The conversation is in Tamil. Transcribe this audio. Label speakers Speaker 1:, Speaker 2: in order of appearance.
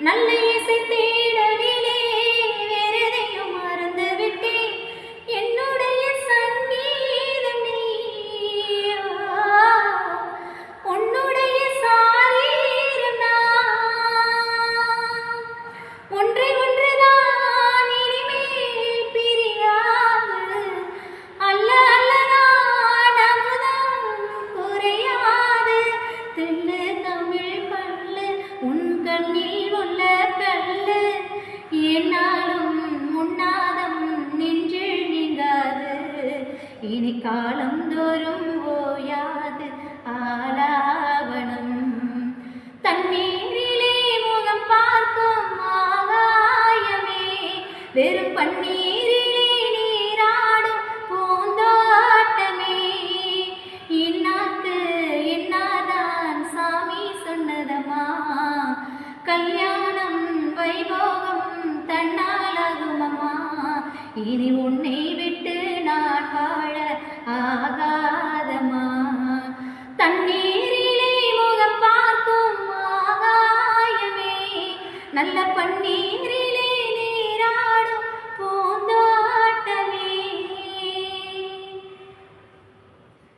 Speaker 1: நல்ல இசை தேடலிலே வேறதையும் மறந்து விட்டேன் என்னுடைய சங்கீதம் உன்னுடைய சாரீரம் ஒன்றை ஒன்றுதான் இனிமேல் பிரியாது. அல்ல அல்லதான் அமுதம் குறையாது. தெள்ளு தமிழ் பல்லு உன் கண்ணில் இனி காலம் தோறும் ஓயாது ஆலாவணம் தண்ணீரிலே முகம் பார்க்கும் ஆகாயமே வெறும் பன்னீரிலே நீராடும் பூந்தோட்டமே. இன்னாக்கு என்னாதான் சாமி சொன்னதம்மா? கல்யாணம் இனி உன்னை விட்டு நான் வாழ ஆகாதமா தண்ணீரிலே முகம் பார்க்கும் ஆகாயமே. நல்ல பன்னீரில்